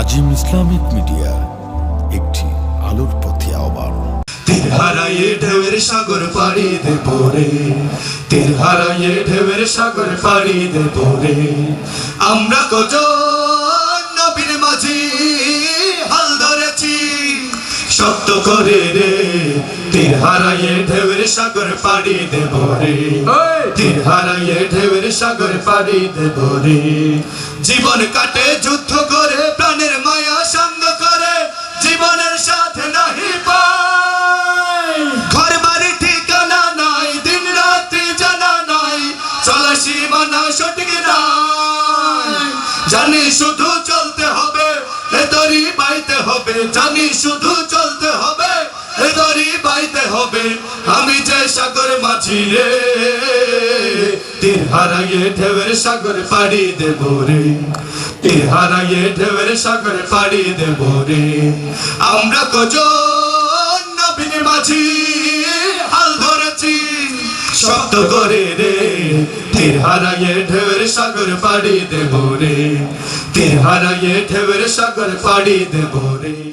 আজিম Islamic media একটি আলোর পথে আহ্বান। তীর হারাইয়ে ঢেউয়ের সাগর পাড়ি দেব রে। তীর হারাইয়ে ঢেউয়ের সাগর পাড়ি দেব রে। আমরা কত নবীর মাঝি হাল ধরেছি শক্ত করে রে। তীর হারাইয়ে ঢেউয়ের সাগর পাড়ি দেব রে। তীর হারাইয়ে ঢেউয়ের সাগর পাড়ি দেব রে। জীবন কাটে যুদ্ধ করে জানি শুধু চলতে হবে এ বাইতে হবে। জানি শুধু চলতে হবে এ বাইতে হবে। আমি যে সাগর মাঝি রে, তীর হারাইয়ে ঢেউয়ের সাগর পাড়ি দেব রে। তীর হারাইয়ে ঢেউয়ের সাগর পাড়ি দেব রে। আমরা কজন নবীন মাঝি? শব্দ করে রে। তীর হারাইয়ে ঢেউয়ের সাগর পাড়ি দেব রে। তীর হারাইয়ে ঢেউয়ের সাগর পাড়ি দেব রে।